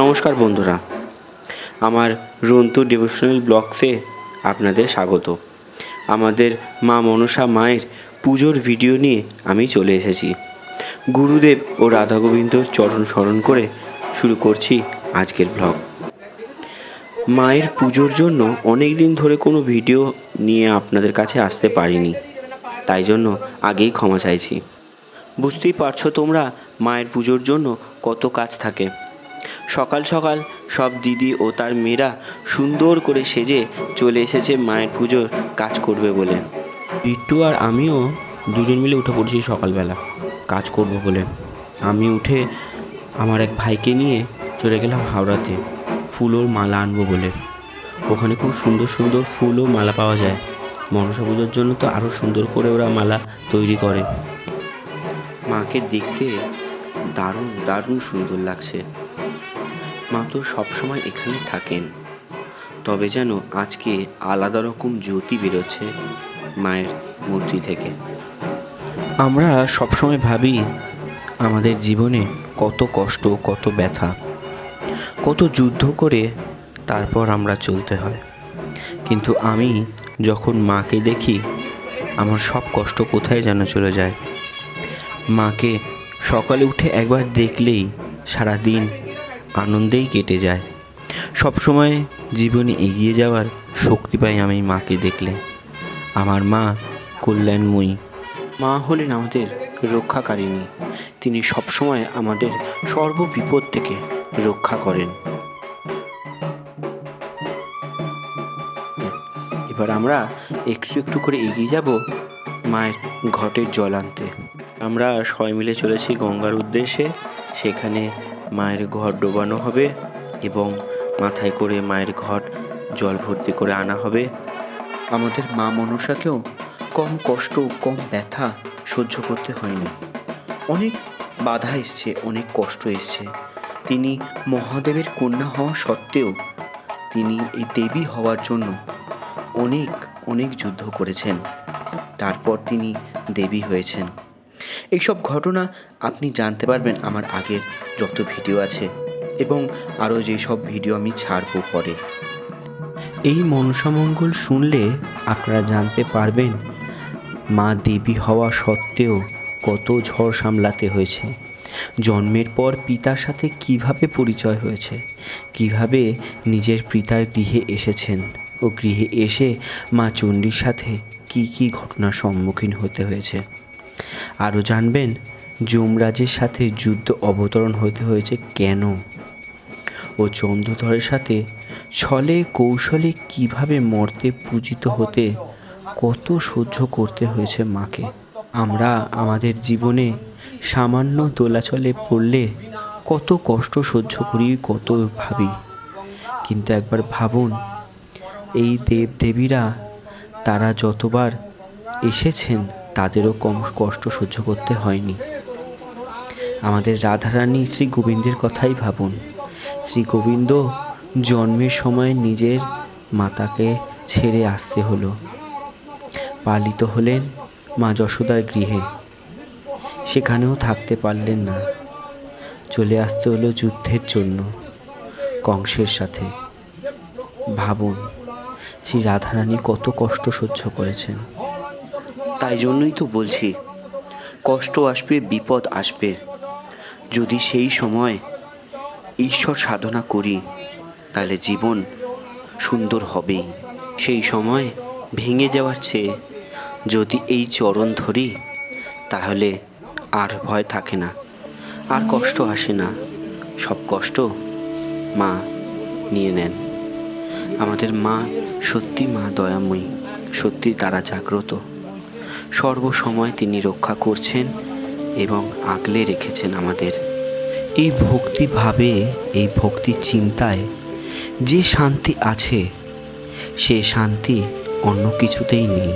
নমস্কার বন্ধুরা। আমার রন্তু ডিভোশনাল ব্লগসে আপনাদের স্বাগত। আমাদের মা মনসা মায়ের পুজোর ভিডিও নিয়ে আমি চলে এসেছি। গুরুদেব ও রাধা গোবিন্দর চরণ স্মরণ করে শুরু করছি আজকের ব্লগ। মায়ের পুজোর জন্য অনেক দিন ধরে কোনো ভিডিও নিয়ে আপনাদের কাছে আসতে পারিনি। তাই জন্য আগেই ক্ষমা চাইছি। বুঝতেই পারছ তোমরা মায়ের পুজোর জন্য কত কাজ থাকে। সকাল সকাল সব দিদি ও তার মেয়েরা সুন্দর করে সেজে চলে এসেছে মায়ের পুজোর কাজ করবে বলে। বিট্টু আর আমিও দুজন মিলে উঠে পড়েছি সকালবেলা কাজ করব বলে। আমি উঠে আমার এক ভাইকে নিয়ে চলে গেলাম হাওড়াতে ফুলোর মালা আনব বলে। ওখানে খুব সুন্দর সুন্দর ফুল ও মালা পাওয়া যায়। মনসা পুজোর জন্য তো আরও সুন্দর করে ওরা মালা তৈরি করে। মাকে দেখতে দারুণ দারুণ সুন্দর লাগছে। মা তো সবসময় এখানে থাকেন। তবে যেন আজকে আলাদা রকম জ্যোতি বেরোচ্ছে মায়ের মূর্তি থেকে। আমরা সবসময় ভাবি আমাদের জীবনে কত কষ্ট, কত ব্যথা, কত যুদ্ধ করে তারপর আমরা চলতে হয়। কিন্তু আমি যখন মাকে দেখি, আমার সব কষ্ট কোথায় যেন চলে যায়? মাকে সকালে উঠে একবার দেখলেই সারা দিন আনন্দেই কেটে যায়। সবসময় জীবনে এগিয়ে যাওয়ার শক্তি পাই আমি মাকে দেখলে। আমার মা কল্যাণময়ী। মা হলেন আমাদের রক্ষাকারিণী। তিনি সবসময় আমাদের সর্ববিপদ থেকে রক্ষা করেন। এবার আমরা একটু একটু করে এগিয়ে যাব মায়ের ঘটের জল আনতে। আমরা সবাই মিলে চলেছি গঙ্গার উদ্দেশ্যে। সেখানে মায়ের ঘট ডোবানো হবে এবং মাথায় করে মায়ের ঘট জল ভর্তি করে আনা হবে। আমাদের মা মনসাকেও কম কষ্ট, কম ব্যথা সহ্য করতে হয়নি। অনেক বাধা এসছে, অনেক কষ্ট এসছে। তিনি মহাদেবের কন্যা হওয়া সত্ত্বেও তিনি এই দেবী হওয়ার জন্য অনেক অনেক যুদ্ধ করেছেন। তারপর তিনি দেবী হয়েছেন। এইসব ঘটনা আপনি জানতে পারবেন আমার আগের যত ভিডিও আছে এবং আরও যেসব ভিডিও আমি ছাড়বো পরে। এই মনসামঙ্গল শুনলে আপনারা জানতে পারবেন মা দেবী হওয়া সত্ত্বেও কত ঝড় সামলাতে হয়েছে। জন্মের পর পিতার সাথে কীভাবে পরিচয় হয়েছে? কীভাবে নিজের পিতার গৃহে এসেছেন ও গৃহে এসে মা চণ্ডীর সাথে কি কি ঘটনার সম্মুখীন হতে হয়েছে? আরও জানবেন, যমরাজের সাথে যুদ্ধ অবতরণ হতে হয়েছে কেন? ও চন্দ্রধরের সাথে ছলে কৌশলে কীভাবে মর্তে পূজিত হতে কত সহ্য করতে হয়েছে মাকে? আমরা আমাদের জীবনে সামান্য দোলাচলে পড়লে কত কষ্ট সহ্য করি, কত ভাবি। কিন্তু একবার ভাবুন, এই দেবদেবীরা তারা যতবার এসেছেন তাদেরও কম কষ্ট সহ্য করতে হয়নি। আমাদের রাধারানী শ্রী গোবিন্দের কথাই ভাবুন। শ্রী গোবিন্দ জন্মের সময় নিজের মাতাকে ছেড়ে আসতে হলো। পালিত হলেন মা যশোদার গৃহে। সেখানেও থাকতে পারলেন না। চলে আসতে হলো যুদ্ধের জন্য, কংসের সাথে। ভাবুন, শ্রী রাধারানী কত কষ্ট সহ্য করেছেন। তাই জন্যই তো বলছি, কষ্ট আসবে, বিপদ আসবে। যদি সেই সময় ঈশ্বর সাধনা করি, তাহলে জীবন সুন্দর হবেই। সেই সময় ভেঙে যাওয়ার চেয়ে যদি এই চরণ ধরি, তাহলে আর ভয় থাকে না, আর কষ্ট আসে না। সব কষ্ট মা নিয়ে নেন। আমাদের মা সত্যি মা দয়াময়ী, সত্যি তারা জাগ্রত। সর্বসময় তিনি রক্ষা করছেন এবং আগলে রেখেছেন আমাদের। এই ভক্তিভাবে, এই ভক্তি চিন্তায় যে শান্তি আছে, সে শান্তি অন্য কিছুতেই নেই।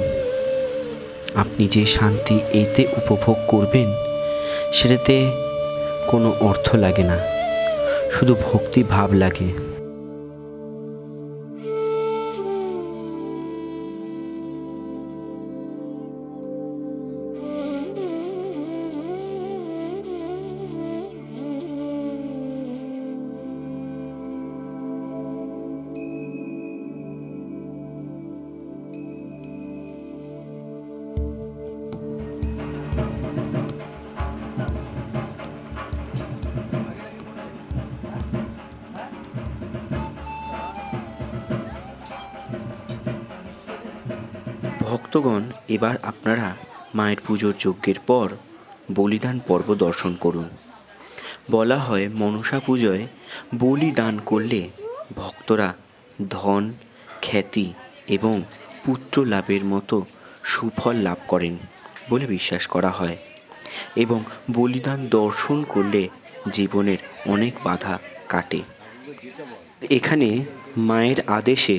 আপনি যে শান্তি এতে উপভোগ করবেন, সেটাতে কোনো অর্থ লাগে না। শুধু ভক্তি ভাব লাগে। ভক্তগণ, এবার আপনারা মায়ের পুজোর যজ্ঞের পর বলিদান পর্ব দর্শন করুন। বলা হয়, মনসা পুজোয় বলিদান করলে ভক্তরা ধন, খ্যাতি এবং পুত্র লাভের মতো সুফল লাভ করেন বলে বিশ্বাস করা হয় এবং বলিদান দর্শন করলে জীবনের অনেক বাধা কাটে। এখানে মায়ের আদেশে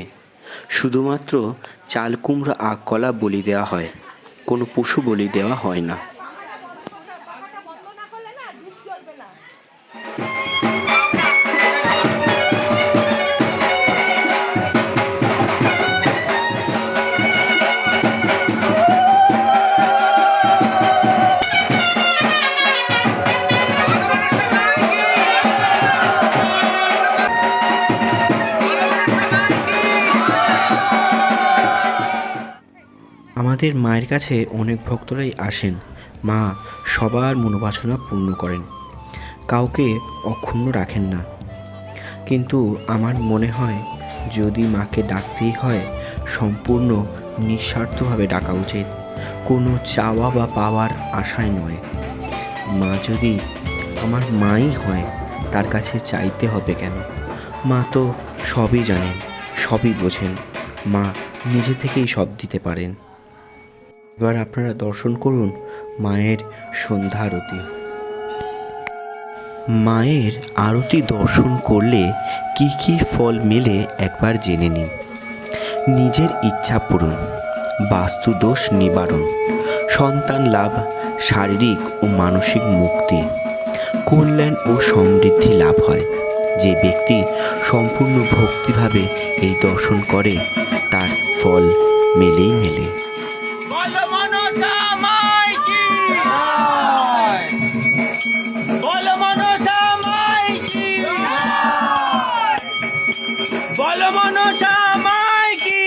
শুধুমাত্র চাল কুমড়ো কলা বলি দেওয়া হয় কোনো পশু বলি দেওয়া হয় না। আমাদের মায়ের কাছে অনেক ভক্তরাই আসেন। মা সবার মনোবাসনা পূর্ণ করেন। কাউকে অক্ষুণ্ণ রাখেন না। কিন্তু আমার মনে হয়, যদি মাকে ডাকতেই হয়, সম্পূর্ণ নিঃস্বার্থভাবে ডাকা উচিত। কোনো চাওয়া বা পাওয়ার আশায় নয়। মা যদি আমার মাই হয়, তার কাছে চাইতে হবে কেন? মা তো সবই জানেন, সবই বোঝেন। মা নিজে থেকেই সব দিতে পারেন। এবার আপনারা দর্শন করুন মায়ের সন্ধ্যা আরতি মায়ের আরতি দর্শন করলে কি কি ফল মেলে একবার জেনে নিন। নিজের ইচ্ছা পূরণ, বাস্তুদোষ নিবারণ, সন্তান লাভ, শারীরিক ও মানসিক মুক্তি, কল্যাণ ও সমৃদ্ধি লাভ হয়। যে ব্যক্তি সম্পূর্ণ ভক্তিভাবে এই দর্শন করে, তার ফল মেলেই মেলে। বলো মনসা মাই কি? বলো মনসা মাই কি? বলো মনসা মাই কি?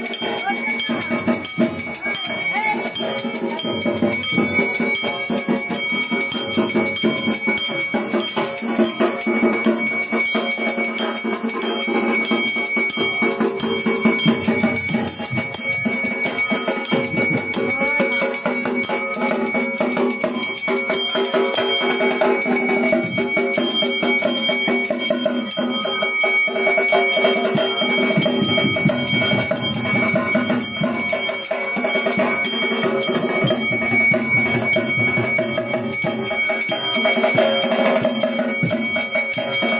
বলো মনসা মাই